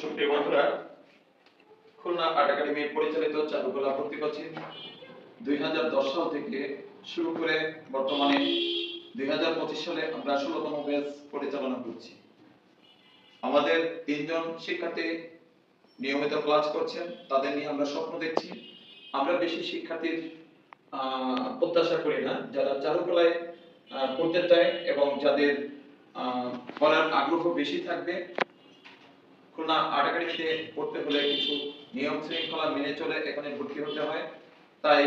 সুপ্রিয় বন্ধুরা, খুলনা আর্ট পরিচালিত চারুকলা দুই থেকে শুরু করে বর্তমানে দুই সালে আমরা ষোলতম ব্যাচ পরিচালনা করছি। আমাদের তিনজন শিক্ষার্থী নিয়মিত ক্লাস করছেন, তাদের নিয়ে আমরা স্বপ্ন দেখছি। আমরা বেশি শিক্ষার্থীর প্রত্যাশা করি না, যারা চারুকলায় পড়তে চায় এবং যাদের পড়ার আগ্রহ বেশি থাকবে খুলনা আর্ট একাডেমিতে পড়তে হলে কিছু নিয়ম শৃঙ্খলা মেনে চলে এখানে ভর্তি হতে হয়। তাই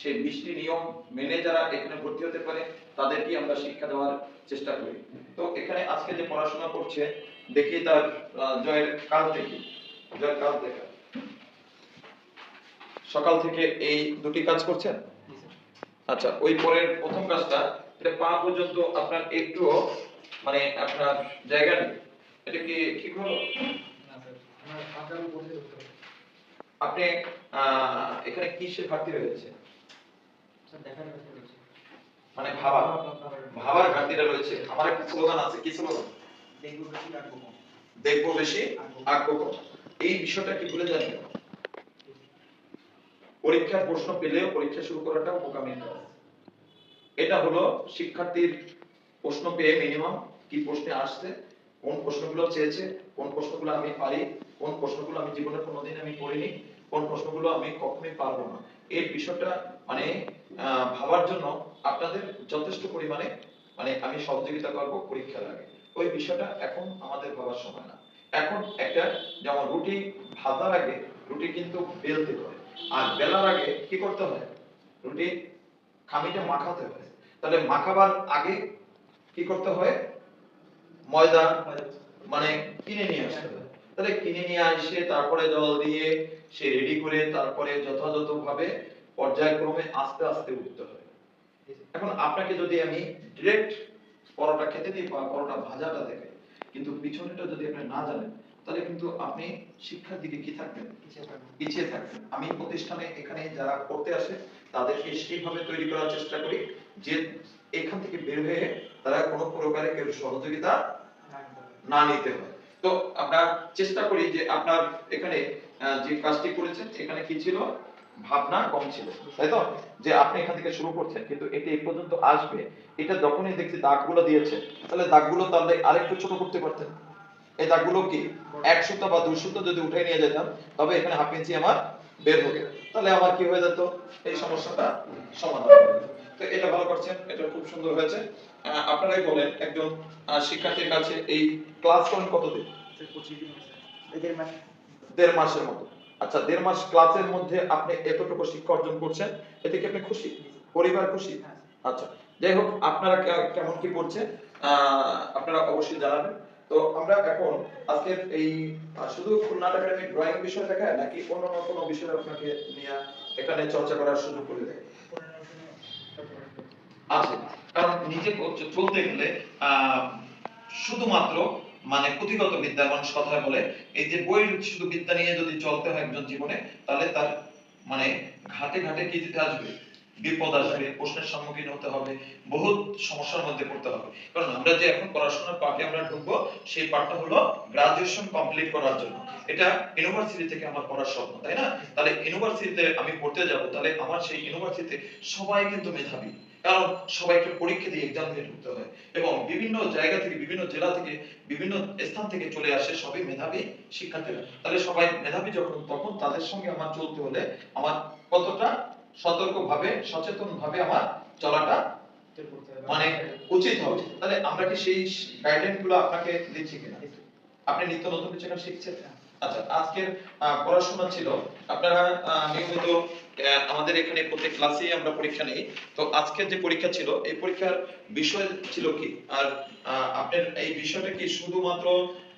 সেই বৃষ্টি নিয়ম মেনে যারা এখানে ভর্তি হতে পারে তাদেরকে আমরা শিক্ষা দেওয়ার চেষ্টা করি। তো এখানে আজকে যে পড়াশোনা করছে দেখি তার জয়ের কাজ দেখি। জয়ের কাজ দেখা। সকাল থেকে এই দুটি কাজ করছেন? আচ্ছা ওই পরের প্রথম কাজটা এটা পা পর্যন্ত আপনার একটুও মানে আপনার জায়গা নেই। এটা কি ঠিক হলো? আপনি এখানে কিসের ঘাটতি রয়েছে? মানে ভাবা ভাবার ঘাটতিটা রয়েছে। আমার একটা স্লোগান আছে কি স্লোগান? দেখব বেশি আগ্রহ এই বিষয়টা কি ভুলে যান পরীক্ষার প্রশ্ন পেলেও পরীক্ষা শুরু করাটা বোকামির কাজ। এটা হলো শিক্ষার্থীর প্রশ্ন পেয়ে মিনিমাম কি প্রশ্নে আসছে কোন প্রশ্নগুলো চেয়েছে কোন প্রশ্নগুলো আমি পারি কোন প্রশ্নগুলো আমি জীবনে কোনোদিন আমি পড়িনি কোন প্রশ্নগুলো আমি কখনোই পারব না। এই বিষয়টা মানে ভাবার জন্য আপনাদের যথেষ্ট পরিমাণে মানে আমি সহযোগিতা করব পরীক্ষার আগে। ওই বিষয়টা এখন আমাদের ভাবার সময় না। এখন একটা যেমন রুটি ভাজার আগে রুটি কিন্তু বেলতে হয়। আর বেলার আগে কি করতে হয়? রুটি খামিটা মাখাতে হয়। তাহলে মাখাবার আগে কি করতে হয়? ময়দা মানে কিনে নিয়ে আসতে হয়। তাহলে কিনে নিয়ে আসে তারপরে জল দিয়ে সে রেডি করে তারপরে যথাযথভাবে পর্যায়ক্রমে আস্তে আস্তে উঠতে হয় এখন আপনাকে যদি আমি ডিরেক্ট পরোটা খেতে দিই বা পরোটা ভাজাটা দেখে কিন্তু পিছনেটা যদি আপনি না জানেন তাহলে কিন্তু আপনি শিক্ষার দিকে কি থাকবেন? পিছিয়ে থাকবেন। আমি প্রতিষ্ঠানে এখানে যারা করতে আসে তাদেরকে সেইভাবে তৈরি করার চেষ্টা করি যে এখান থেকে বের হয়ে তারা কোনো প্রকারে কেউ সহযোগিতা না নিতে হয়। তো আমরা চেষ্টা করি যে আপনার এখানে যে কাজটি করেছেন, এখানে কি ছিল? ভাবনা কম ছিল, তাই তো? যে আপনি এখান থেকে শুরু করছেন, কিন্তু এটি এই পর্যন্ত আসবে। এটা যখনই দেখছি দাগগুলো দিয়েছে তাহলে দাগগুলো তাহলে আরেকটু ছোট করতে পারতেন। এই দাগগুলো কি? এক সুতো বা দুই সুতো যদি উঠে নিয়ে যেতাম, তবে এখানে হাফ ইঞ্চি আমার বের হতো তাহলে আমার কি হয়ে যেত? এই সমস্যাটা সমাধান হয়ে যেত। তো এটা ভালো করছেন এটা খুব সুন্দর হয়েছে। আপনারাই বলেন একজন শিক্ষার্থীর কাছে এই ক্লাস করেন কতদিন? দেড় মাসের মতো। আচ্ছা দেড় মাস ক্লাসের মধ্যে আপনি এতটুকু শিক্ষা অর্জন করছেন এতে কি আপনি খুশি? পরিবার খুশি? আচ্ছা যাই হোক আপনারা কেমন কি করছেন আহ, আপনারা অবশ্যই জানাবেন। তো আমরা এখন আজকে এই শুধু খুলনা একাডেমি ড্রয়িং বিষয় দেখায় নাকি অন্য কোনো বিষয় আপনাকে নিয়ে এখানে চর্চা করার সুযোগ করে দেয়? আছে। কারণ নিজে চলতে গেলে শুধুমাত্র মানে পুঁথিগত বিদ্যা মানুষ কথায় বলে, এই যে বই শুধু বিদ্যা নিয়ে যদি চলতে হয় একজন জীবনে, তাহলে তার মানে ঘাটে ঘাটে কি দিতে আসবে? বিপদ আসবে, প্রশ্নের সম্মুখীন হতে হবে, বহুত সমস্যার মধ্যে পড়তে হবে। কারণ আমরা যে এখন পড়াশোনার পাঠে আমরা ঢুকবো, সেই পাঠটা হলো গ্রাজুয়েশন কমপ্লিট করার জন্য। এটা ইউনিভার্সিটি থেকে আমার পড়ার স্বপ্ন, তাই না? তাহলে ইউনিভার্সিটিতে আমি পড়তে যাব, তাহলে আমার সেই ইউনিভার্সিটিতে সবাই কিন্তু মেধাবী। কারণ সবাইকে পরীক্ষা দিয়ে এক্সাম দিয়ে ঢুকতে হয়। এবং বিভিন্ন জায়গা থেকে, বিভিন্ন জেলা থেকে, বিভিন্ন স্থান থেকে চলে আসে সবই মেধাবী শিক্ষার্থীরা। তাহলে সবাই মেধাবী যখন, তখন তাদের সঙ্গে আমার চলতে হলে আমার কতটা সতর্ক ভাবে সচেতন ভাবে আমার চলাটা মানে উচিত হবে। তাহলে আমরা কি সেই গাইডলাইনগুলো আপনাকে দিচ্ছি কিনা? আপনি নিত্য নতুন কিছু শিখছেন? আচ্ছা আজকের পড়াশোনা ছিল। আপনারা নিয়মিত আমাদের এখানে প্রত্যেক ক্লাসেই আমরা পরীক্ষা নেই। তো আজকের যে পরীক্ষা ছিল এই পরীক্ষার বিষয় ছিল কি? আর আপনার এই বিষয়টা কি শুধুমাত্র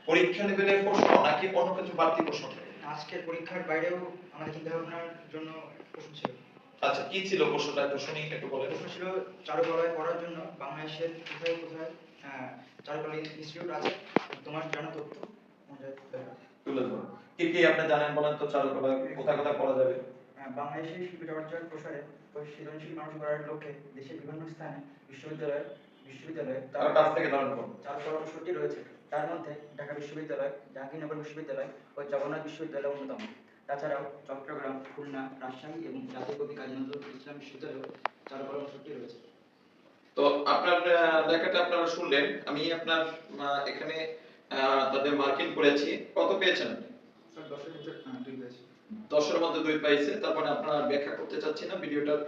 পরীক্ষা লেভেলের প্রশ্ন নাকি অন্য কিছু বাড়তি প্রশ্ন? আজকের পরীক্ষার বাইরেও আমাদের চিন্তা ভাবনার জন্য প্রশ্ন ছিল। আচ্ছা কি ছিল প্রশ্নটা? একটু শুনি একটু বলেন। প্রশ্ন ছিল চারুকলায় পড়ার জন্য বাংলাদেশের কোথায় কোথায় চারুকলা ইনস্টিটিউট আছে? তোমার জানা তথ্য? আমাদের। তুলে ধরুন। কি কি আপনি জানেন বলেন তো চারুকলা কোথায় কোথায় পড়া যাবে? বাংলাদেশের শিল্পী চর্চার প্রসারে ও সৃজনশীল মানুষ করার লক্ষ্যে দেশের বিভিন্ন স্থানে বিশ্ববিদ্যালয় বিশ্ববিদ্যালয়ে তার কাছ থেকে ধারণ করুন। চারুকলা অনুষদটি রয়েছে। তার মধ্যে ঢাকা বিশ্ববিদ্যালয় জাহাঙ্গীরনগর বিশ্ববিদ্যালয় ও জগন্নাথ বিশ্ববিদ্যালয় অন্যতম। তাছাড়াও চট্টগ্রাম খুলনা রাজশাহী এবং জাতীয় কবি কাজী নজরুল ইসলাম বিশ্ববিদ্যালয় চারুকলা অনুষদটি রয়েছে। তো আপনার লেখাটা আপনারা শুনলেন। আমি আপনার এখানে তাদের মার্কিং করেছি কত পেয়েছেন? দশের মধ্যে দুই পাইছে তারপরে আপনারা ব্যাখ্যা করতে চাচ্ছি না ভিডিওটার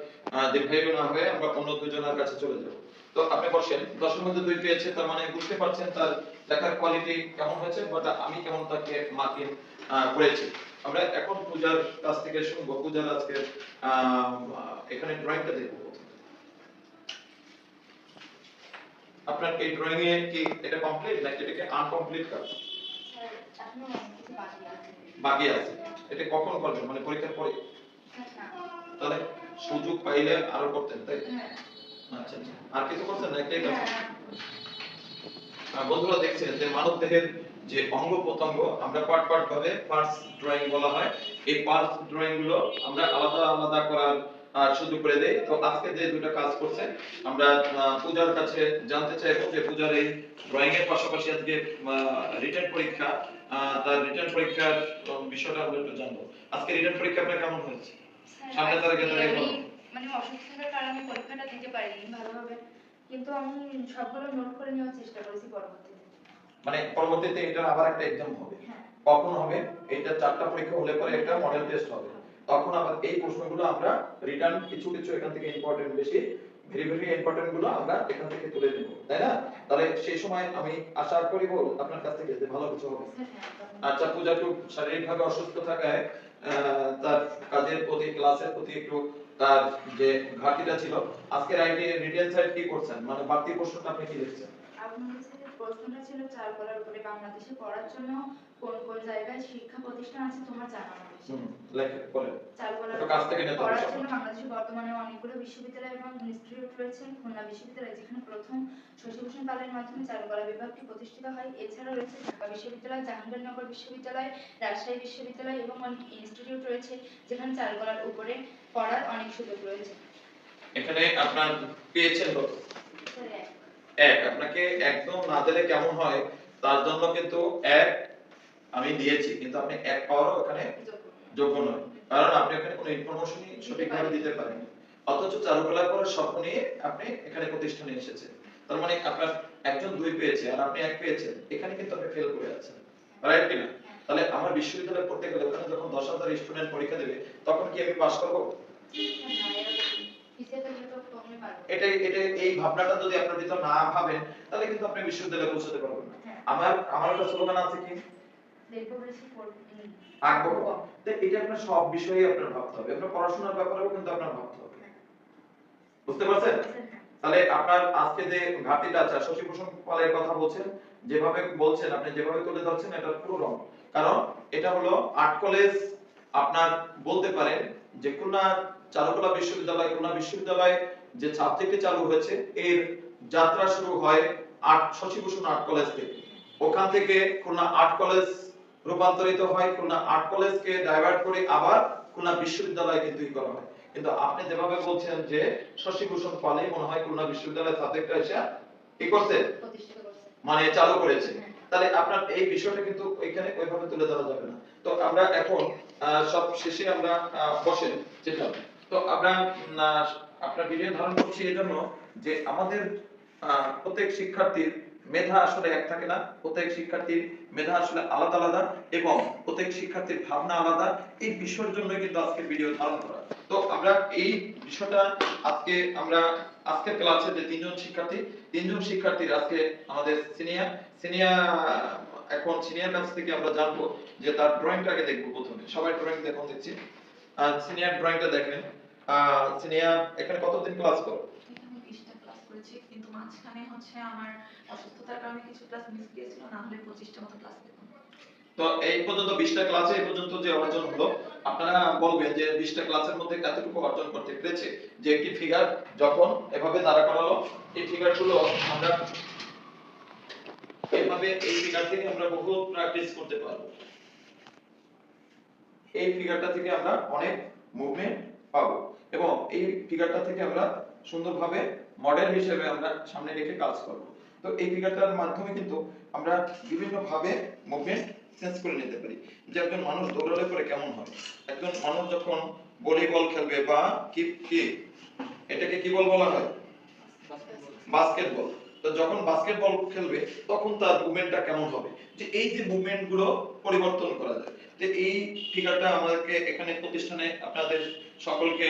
দীর্ঘায়ু না হয়ে আমরা অন্য দুজনের কাছে চলে যাব। তো আপনি বসেন দশের মধ্যে দুই পেয়েছে তার মানে বুঝতে পারছেন তার লেখার কোয়ালিটি কেমন হয়েছে বাট আমি কেমন তাকে মার্কিং করেছি। আমরা এখন পূজার কাছ থেকে শুনব পূজার আজকে এখানে ড্রয়িংটা দেখব প্রথমে। আপনার এই ড্রয়িং এ কি এটা কমপ্লিট নাকি এটাকে আনকমপ্লিট কাজ বাকি আছে। এটা কখন করবেন? মানে পরীক্ষার পরে? তাহলে সুযোগ পাইলে আরও করতেন, তাই? আচ্ছা আচ্ছা। আর কিছু করছেন না একটাই কাজ বন্ধুরা দেখছেন যে মানব দেহের যে অঙ্গ প্রত্যঙ্গ আমরা পার্ট পার্ট ভাবে পার্টস ড্রয়িং বলা হয়। এই পার্টস ড্রয়িংগুলো আমরা আলাদা আলাদা করার আহ, সুযোগ করে দেই। তো আজকে যে দুটো কাজ করছে আমরা পূজার কাছে জানতে চাইব যে পূজার এই ড্রয়িং এর পাশাপাশি আজকে রিটার্ন পরীক্ষা তার রিটার্ন পরীক্ষার বিষয়টা আমরা একটু জানব। আজকে রিটার্ন পরীক্ষা আপনার কেমন হয়েছে? সামনে তারিখে বলো। মানে অসুস্থতার কারণে পরীক্ষাটা দিতে পারিনি ভালোভাবে। কিন্তু আমি সবগুলো নোট করে নেওয়ার চেষ্টা করেছি পরবর্তীতে। মানে পরবর্তীতে এটা আবার একটা এক্সাম হবে। হ্যাঁ। কখন হবে? এটা চারটা পরীক্ষা হলে পরে একটা মডেল টেস্ট হবে। তখন আবার এই প্রশ্নগুলো আমরা রিটার্ন কিছু কিছু এখান থেকে ইম্পর্টেন্ট বেশি ভেরি ভেরি ইম্পর্টেন্টগুলো আমরা এখান থেকে তুলে নেব, তাই না? তাহলে সেই সময় আমি আশা করি বল আপনার কাছ থেকে ভালো কিছু হবে। আচ্ছা পূজা একটু শারীরিকভাবে অসুস্থ থাকায় তার কাজের প্রতি, ক্লাসের প্রতি একটু তার যে ঘাটতিটা ছিল আজকে রাইটে রিটেল সাইড কি করছেন? মানে বাড়তি প্রশ্নটা আপনি কি লিখছেন? প্রশ্নটা ছিল চাল করার উপরে বাংলাদেশে পড়ার জন্য কোন কোন জায়গায় শিক্ষা প্রতিষ্ঠান আছে তোমার নিতে পড়ার জন্য বাংলাদেশে বর্তমানে অনেকগুলো বিশ্ববিদ্যালয় এবং ইনস্টিটিউট রয়েছে খুলনা বিশ্ববিদ্যালয় যেখানে প্রথম শশীভূষণ পালের মাধ্যমে চারুকলা বিভাগটি প্রতিষ্ঠিত হয়। এছাড়াও রয়েছে ঢাকা বিশ্ববিদ্যালয় জাহাঙ্গীরনগর বিশ্ববিদ্যালয় রাজশাহী বিশ্ববিদ্যালয় এবং অনেক ইনস্টিটিউট রয়েছে যেখানে চারুকলার উপরে পড়ার অনেক সুযোগ রয়েছে। এখানে আপনার পেয়েছেন কত এক। আপনাকে একদম না দিলে কেমন হয়, তার জন্য কিন্তু এক আমি দিয়েছি, কিন্তু আপনি এক পাওয়ারও এখানে যোগ্য। নয়। কারণ আপনি এখানে কোনো ইনফরমেশনই সঠিকভাবে দিতে পারেন অথচ চারুকলার পরে স্বপ্ন নিয়ে আপনি এখানে প্রতিষ্ঠানে এসেছেন। তার মানে আপনার একজন দুই পেয়েছে আর আপনি এক পেয়েছেন। এখানে কিন্তু আপনি ফেল করে আছেন। রাইট কিনা? তাহলে আমার বিশ্ববিদ্যালয়ে পড়তে গেলে ওখানে যখন দশ হাজার স্টুডেন্ট পরীক্ষা দেবে, তখন কি আমি পাস করব? এটাই এটা এই ভাবনাটা যদি আপনার ভিতর না ভাবেন তাহলে কিন্তু আপনি বিশ্ববিদ্যালয়ে পৌঁছাতে পারবেন না। হ্যাঁ। আমার আমার একটা স্লোগান আছে কি। আগ্রহ তো এটা আপনার সব বিষয়ে আপনার ভাবতে হবে। আপনার পড়াশোনার ব্যাপারেও কিন্তু আপনার ভাবতে হবে। বুঝতে পারছেন? হ্যাঁ। তাহলে আপনার আজকে যে ঘাটতিটা আছে শশীভূষণ পালের কথা বলছেন যেভাবে বলছেন আপনি যেভাবে তুলে ধরছেন এটা পুরো রং। কারণ এটা হলো আর্ট কলেজ আপনার বলতে পারেন যে খুলনা চারুকলা বিশ্ববিদ্যালয় খুলনা বিশ্ববিদ্যালয় যে সাবজেক্টে চালু হয়েছে এর যাত্রা শুরু হয় আর্ট শশীভূষণ আর্ট কলেজ থেকে। ওখান থেকে খুলনা আর্ট কলেজ রূপান্তরিত হয়। খুলনা আর্ট কলেজকে ডাইভার্ট করে আবার খুলনা বিশ্ববিদ্যালয় কিন্তু করা হয়। কিন্তু আপনি যেভাবে বলছেন যে শশীভূষণ পালে মনে হয় খুলনা বিশ্ববিদ্যালয়ের সাবজেক্টটা এসে কি করছে মানে চালু করেছে। হ্যাঁ। তাহলে আপনার এই বিষয়টা কিন্তু ওইখানে ওইভাবে তুলে ধরা যাবে না। তো আমরা এখন সব শেষে আমরা বসেন যেটা। তো আমরা আপনার ভিডিও ধারণ করছি এই জন্য যে আমাদের প্রত্যেক শিক্ষার্থীর মেধা আসলে এক থাকে না। প্রত্যেক শিক্ষার্থীর মেধা আসলে আলাদা আলাদা এবং প্রত্যেক শিক্ষার্থীর ভাবনা আলাদা। এই বিষয়ের জন্য কিন্তু আজকে ভিডিও ধারণ করা। তো আমরা এই বিষয়টা আজকে আমরা আজকের ক্লাসে যে তিনজন শিক্ষার্থী, তিনজন শিক্ষার্থীর আজকে আমাদের সিনিয়র সিনিয়র, এখন সিনিয়র কাছ থেকে আমরা জানব যে তার ড্রয়িংটাকে দেখব প্রথমে। সবাই ড্রয়িং দেখুন দেখছি? সিনিয়র ড্রয়িংটা দেখেন। সিনিয়র এখানে কতদিন ক্লাস করো? এখানে বিশটা ক্লাস করেছি কিন্তু মাঝখানে হচ্ছে আমার অসুস্থতার কারণে কিছু ক্লাস মিস গিয়েছিল না হলে পঁচিশটা মতো ক্লাস পেতাম। তো এই পর্যন্ত বিশটা ক্লাসে এই পর্যন্ত যে অর্জন হলো আপনারা বলবেন যে বিশটা ক্লাসের মধ্যে কতটুকু অর্জন করতে পেরেছে? যে একটি ফিগার যখন এভাবে দাঁড়া করালো এই ফিগারগুলো আমরা এভাবে এই ফিগার থেকে আমরা বহু প্র্যাকটিস করতে পারব। এই ফিগারটা থেকে আমরা অনেক মুভমেন্ট পাবো। এবং এই ফিগারটা থেকে আমরা সুন্দরভাবে মডেল হিসেবে আমরা সামনে রেখে কাজ করব। তো এই ফিগারটার মাধ্যমে কিন্তু আমরা বিভিন্ন ভাবে মুভমেন্ট চেঞ্জ করে নিতে পারি যে একজন মানুষ দৌড়ালে পরে কেমন হয়। একজন মানুষ যখন ভলিবল খেলবে বা কি কি? এটাকে কি বল বলা হয়? বাস্কেটবল তো যখন বাস্কেটবল খেলবে, তখন তার মুভমেন্টটা কেমন হবে? যে এই যে মুভমেন্টগুলো পরিবর্তন করা যায়, যে এই ফিগারটা আমাদেরকে এখানে প্রতিষ্ঠানে আপনাদের সকলকে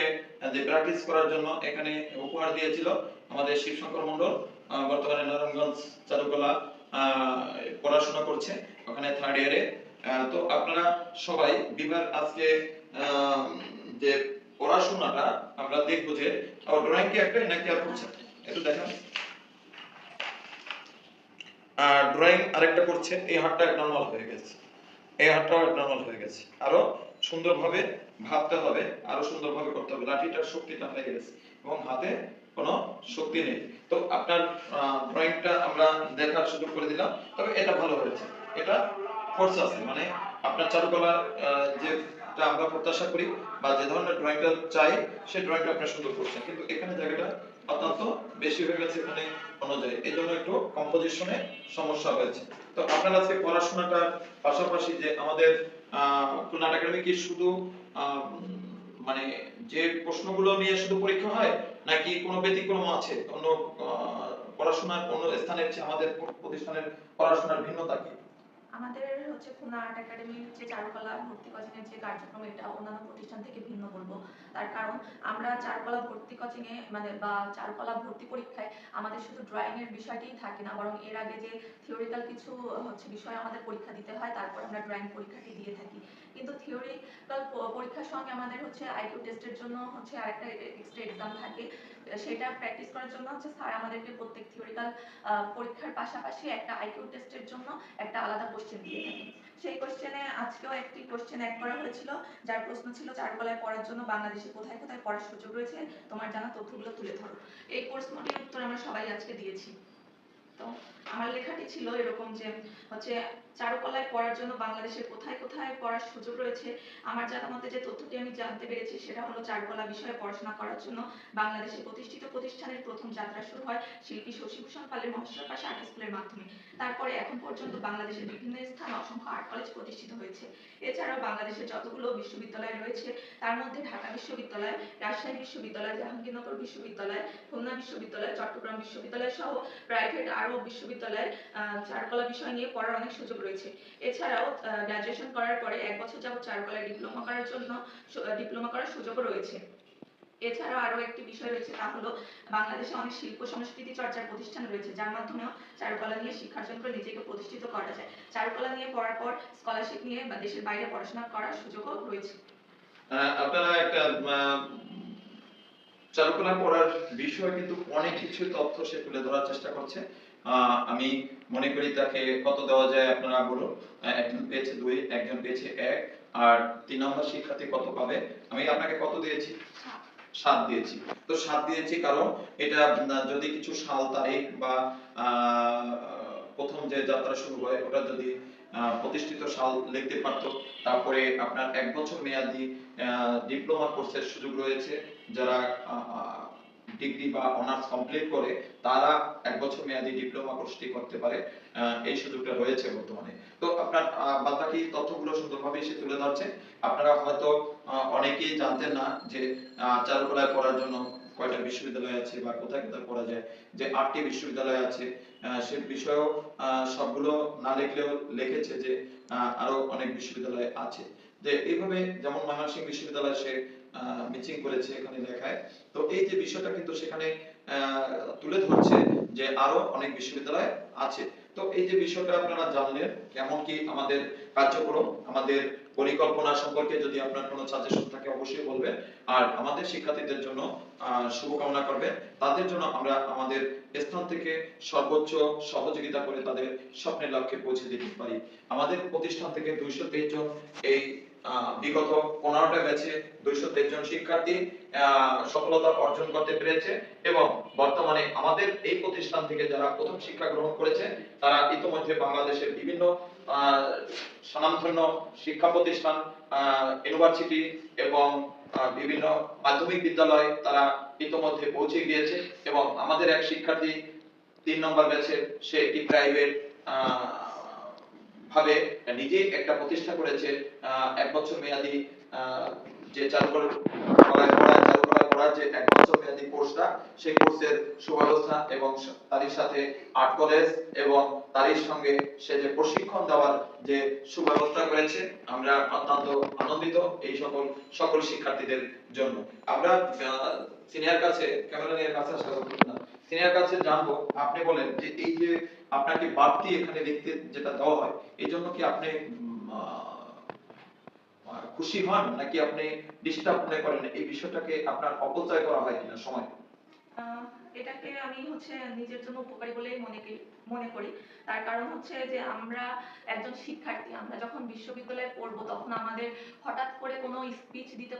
যে প্র্যাকটিস করার জন্য এখানে উপহার দিয়েছিল আমাদের শিবশঙ্কর মন্ডল বর্তমানে নারায়ণগঞ্জ চারুকলা পড়াশোনা করছে ওখানে থার্ড ইয়ারে তো আপনারা সবাই বিভাগ আজকে যে পড়াশোনাটা আমরা দেখব যে ড্রয়িং কি একটা নাকি আর করছে একটু দেখান। ড্রয়িং আরেকটা করছে, এই হাতটা নরমাল হয়ে গেছে। এই হাতটাও নরমাল হয়ে গেছে। আরও সুন্দরভাবে ভাবতে হবে, আরও সুন্দরভাবে করতে হবে। লাঠিটার শক্তিটা হয়ে গেছে এবং হাতে কোনো শক্তি নেই। তো আপনার ড্রয়িংটা আমরা দেখার সুযোগ করে দিলাম। তবে এটা ভালো হয়েছে। এটা ফোর্স আছে। মানে আপনার চারুকলার যেটা আমরা প্রত্যাশা করি বা যে ধরনের ড্রয়িংটা চাই, সেই ড্রয়িংটা আপনার সুন্দর করছেন। কিন্তু এখানে জায়গাটা অত্যন্ত বেশি হয়ে গেছে এখানে অনুযায়ী। এই জন্য একটু কম্পোজিশনে সমস্যা হয়েছে। তো আপনার আজকে পড়াশোনাটার পাশাপাশি যে আমাদের খুলনা একাডেমি কি শুধু মানে যে প্রশ্নগুলো নিয়ে শুধু পরীক্ষা হয়, নাকি কোনো ব্যতিক্রম আছে? অন্য পড়াশোনার অন্য স্থানের চেয়ে আমাদের প্রতিষ্ঠানের পড়াশোনার ভিন্নতা কি? আমাদের হচ্ছে খুলনা আর্ট একাডেমির যে চারুকলা ভর্তি কোচিংয়ের যে কার্যক্রম, এটা অন্যান্য প্রতিষ্ঠান থেকে ভিন্ন বলব। তার কারণ, আমরা চারুকলা ভর্তি কোচিংয়ে মানে বা চারুকলা ভর্তি পরীক্ষায় আমাদের শুধু ড্রয়িং এর বিষয়টিই থাকে না, বরং এর আগে যে থিওরিক্যাল কিছু হচ্ছে বিষয় আমাদের পরীক্ষা দিতে হয়, তারপর আমরা ড্রয়িং পরীক্ষাটি দিয়ে থাকি। কিন্তু থিওরিক্যাল পরীক্ষার সঙ্গে আমাদের হচ্ছে আইকিউ টেস্টের জন্য হচ্ছে আরেকটা এক্সট্রা এক্সাম থাকে। সেটা প্র্যাকটিস করার জন্য হচ্ছে স্যার আমাদেরকে প্রত্যেক থিওরিক্যাল পরীক্ষার পাশাপাশি একটা আইকিউ টেস্টের জন্য একটা আলাদা কোশ্চেন দিয়ে থাকেন সেই কোশ্চেনে আজকেও একটি কোশ্চেন অ্যাড করা হয়েছিল। যার প্রশ্ন ছিল চারুকলায় পড়ার জন্য বাংলাদেশে কোথায় কোথায় পড়ার সুযোগ রয়েছে? তোমার জানা তথ্যগুলো তুলে ধরো। এই কোর্স প্রশ্নটির উত্তর আমরা সবাই আজকে দিয়েছি। তো আমার লেখাটি ছিল এরকম যে হচ্ছে চারুকলায় পড়ার জন্য বাংলাদেশে কোথায় কোথায় পড়ার সুযোগ রয়েছে, আমার জানা মতে যে তথ্যটি আমি জানতে পেরেছি সেটা হলো চারুকলা বিষয়ে পড়াশোনা করার জন্য বাংলাদেশে প্রতিষ্ঠিত প্রতিষ্ঠানের প্রথম যাত্রা শুরু হয় শিল্পী শশীভূষণ পালের মহেশ্বর পাশা আর্ট স্কুলের মাধ্যমে। তারপরে এখন পর্যন্ত বাংলাদেশের বিভিন্ন স্থানে অসংখ্য আর্ট কলেজ প্রতিষ্ঠিত হয়েছে। এছাড়াও বাংলাদেশের যতগুলো বিশ্ববিদ্যালয় রয়েছে, তার মধ্যে ঢাকা বিশ্ববিদ্যালয়, রাজশাহী বিশ্ববিদ্যালয়, জাহাঙ্গীরনগর বিশ্ববিদ্যালয়, খুলনা বিশ্ববিদ্যালয়, চট্টগ্রাম বিশ্ববিদ্যালয় সহ প্রাইভেট আরও বিশ্ববিদ্যালয়ে চারুকলা বিষয় নিয়ে পড়ার অনেক সুযোগ রয়েছে। এছাড়াও গ্রাজুয়েশন করার পরে এক বছর যাবত চারুকলায় ডিপ্লোমা করার জন্য ডিপ্লোমা করার সুযোগও রয়েছে। এছাড়াও আরও একটি বিষয় রয়েছে তা হলো বাংলাদেশে অনেক শিল্প সংস্কৃতি চর্চার প্রতিষ্ঠান রয়েছে, যার মাধ্যমেও চারুকলা নিয়ে শিক্ষার জন্য নিজেকে প্রতিষ্ঠিত করা যায়। চারুকলা নিয়ে পড়ার পর স্কলারশিপ নিয়ে বা দেশের বাইরে পড়াশোনা করার সুযোগও রয়েছে। আপনারা একটা চারুকলা পড়ার বিষয়ে কিন্তু অনেক কিছু তথ্য সে তুলে ধরার চেষ্টা করছে। আমি মনে করি তাকে কত দেওয়া যায় আপনারা বলুন। একজন পেয়েছে দুই একজন পেয়েছে এক আর তিন নম্বর শিক্ষার্থী কত পাবে? আমি আপনাকে কত দিয়েছি? সাত। দিয়েছি। তো সাত দিয়েছি কারণ এটা যদি কিছু সাল তারিখ বা প্রথম যে যাত্রা শুরু হয় ওটা যদি প্রতিষ্ঠিত সাল লিখতে পারতো তারপরে আপনার এক বছর মেয়াদি ডিপ্লোমা কোর্সের সুযোগ রয়েছে। যারা ডিগ্রি বা অনার্স কমপ্লিট করে তারা এক বছর মেয়াদি ডিপ্লোমা কোর্সটি করতে পারে এই সুযোগটা রয়েছে বর্তমানে। তো আপনার বাদ বাকি তথ্যগুলো সুন্দরভাবে সে তুলে ধরছে। আপনারা হয়তো অনেকেই জানতেন না যে চারুকলায় পড়ার জন্য কয়টা বিশ্ববিদ্যালয় আছে বা কোথায় কোথায় পড়া যায়, যে আটটি বিশ্ববিদ্যালয় আছে সে বিষয়েও সবগুলো না লিখলেও লিখেছে যে আরও অনেক বিশ্ববিদ্যালয় আছে। যে এইভাবে যেমন ময়মনসিংহ বিশ্ববিদ্যালয় সে মিচিং করেছে এখানে দেখায় তো এই যে বিষয়টা কিন্তু সেখানে তুলে ধরছে যে আরও অনেক বিশ্ববিদ্যালয় আছে। তো এই যে বিষয়টা আপনারা জানলেন, কেমন কি আমাদের কার্যক্রম, আমাদের পরিকল্পনা সম্পর্কে যদি আপনার কোনো সাজেশন থাকে, অবশ্যই বলবেন। আর আমাদের শিক্ষার্থীদের জন্য শুভকামনা করবেন। তাদের জন্য আমরা আমাদের স্থান থেকে সর্বোচ্চ সহযোগিতা করে তাদের স্বপ্নের লক্ষ্যে পৌঁছে দিতে পারি। আমাদের প্রতিষ্ঠান থেকে দুইশো জন এই বিগত পনেরোটা ব্যাচে দুইশো জন শিক্ষার্থী সফলতা অর্জন করতে পেরেছে এবং বর্তমানে আমাদের এই প্রতিষ্ঠান থেকে যারা প্রথম শিক্ষা গ্রহণ করেছে, তারা ইতিমধ্যে বাংলাদেশের বিভিন্ন স্বনামধন্য শিক্ষা প্রতিষ্ঠান ইউনিভার্সিটি এবং বিভিন্ন মাধ্যমিক বিদ্যালয় তারা ইতোমধ্যে পৌঁছে গিয়েছে এবং আমাদের এক শিক্ষার্থী তিন নম্বর ব্যাচের সে একটি প্রাইভেট ভাবে নিজেই একটা প্রতিষ্ঠা করেছে এক বছর মেয়াদি যে চালু করে করায় করায় চালু করায় করার যে এক বছর মেয়াদি কোর্সটা, সেই কোর্সের সুব্যবস্থা এবং তারই সাথে আর্ট কলেজ এবং তারই সঙ্গে সে যে প্রশিক্ষণ দেওয়ার যে সুব্যবস্থা করেছে, আমরা অত্যন্ত আনন্দিত এই সকল সকল শিক্ষার্থীদের জন্য। আমরা সিনিয়র কাছে ক্যামেরা নিয়ে কাছে আসা না। সিনিয়র কাছে জানব, আপনি বলেন যে এই যে আপনাকে বাড়তি এখানে দেখতে যেটা দেওয়া হয়, এই জন্য কি আপনি খুশি হন নাকি আপনি ডিস্টার্ব মনে করেন এই বিষয়টাকে আপনার অপচয় করা হয় কিনা সময়? এটাকে আমি হচ্ছে নিজের জন্য উপকারী বলেই মনে মনে করি। তার কারণ হচ্ছে যে আমরা একজন শিক্ষার্থী, আমরা যখন বিশ্ববিদ্যালয়ে পড়ব তখন আমাদের হঠাৎ করে কোনো স্পিচ দিতে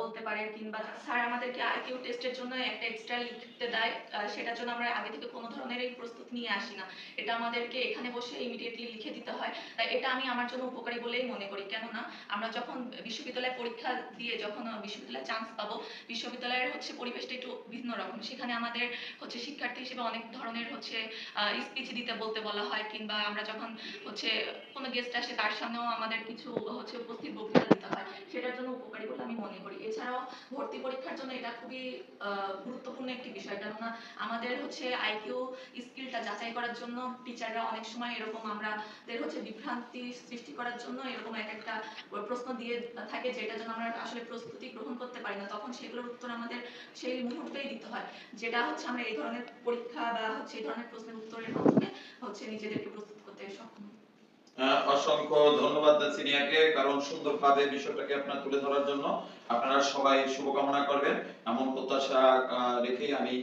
বলতে পারে কিংবা স্যার আমাদেরকে আইকিউ টেস্টের জন্য একটা এক্সট্রা লিখতে দেয় সেটার জন্য আমরা আগে থেকে কোনো ধরনের প্রস্তুত নিয়ে আসি না। এটা আমাদেরকে এখানে বসে ইমিডিয়েটলি লিখে দিতে হয়। তাই এটা আমি আমার জন্য উপকারী বলেই মনে করি। কেননা আমরা যখন বিশ্ববিদ্যালয়ে পরীক্ষা দিয়ে যখন বিশ্ববিদ্যালয়ে চান্স পাবো, বিশ্ববিদ্যালয়ের হচ্ছে পরিবেশটা একটু ভিন্ন রকম। সেখানে আমাদের হচ্ছে শিক্ষার্থী হিসেবে অনেক ধরনের হচ্ছে স্পিচ দিতে বলতে বলা হয়, কিংবা আমরা যখন হচ্ছে কোনো গেস্ট আসে তার সামনেও আমাদের কিছু হচ্ছে উপস্থিত বক্তৃতা দিতে হয়, সেটার জন্য উপকারী বলে আমি মনে করি। এছাড়াও ভর্তি পরীক্ষার জন্য এটা খুবই গুরুত্বপূর্ণ একটি বিষয়, কেননা আমাদের হচ্ছে আইকিউ স্কিলটা যাচাই করার জন্য টিচাররা অনেক সময় এরকম আমাদের হচ্ছে বিভ্রান্তি সৃষ্টি করার জন্য এরকম এক একটা প্রশ্ন দিয়ে থাকে যেটার জন্য আমরা আসলে প্রস্তুতি গ্রহণ করতে পারি না, তখন সেগুলোর উত্তর আমাদের সেই মুহূর্তেই দিতে হয়, যেটা হচ্ছে আমরা এই ধরনের পরীক্ষা বা হচ্ছে এই ধরনের প্রশ্নের উত্তরের মাধ্যমে হচ্ছে নিজেদেরকে প্রস্তুত করতে সক্ষম অসংখ্য ধন্যবাদ সিনিয়রকে কারণ সুন্দরভাবে বিষয়টাকে আপনার তুলে ধরার জন্য আপনারা সবাই শুভকামনা করবেন। এমন প্রত্যাশা রেখেই আমি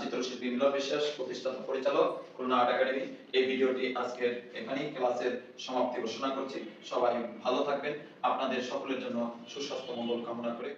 চিত্রশিল্পী মিলন বিশ্বাস, প্রতিষ্ঠাতা পরিচালক খুলনা আর্ট একাডেমি, এই ভিডিওটি আজকের এখানেই ক্লাসের সমাপ্তি ঘোষণা করছি। সবাই ভালো থাকবেন। আপনাদের সকলের জন্য সুস্বাস্থ্য মঙ্গল কামনা করে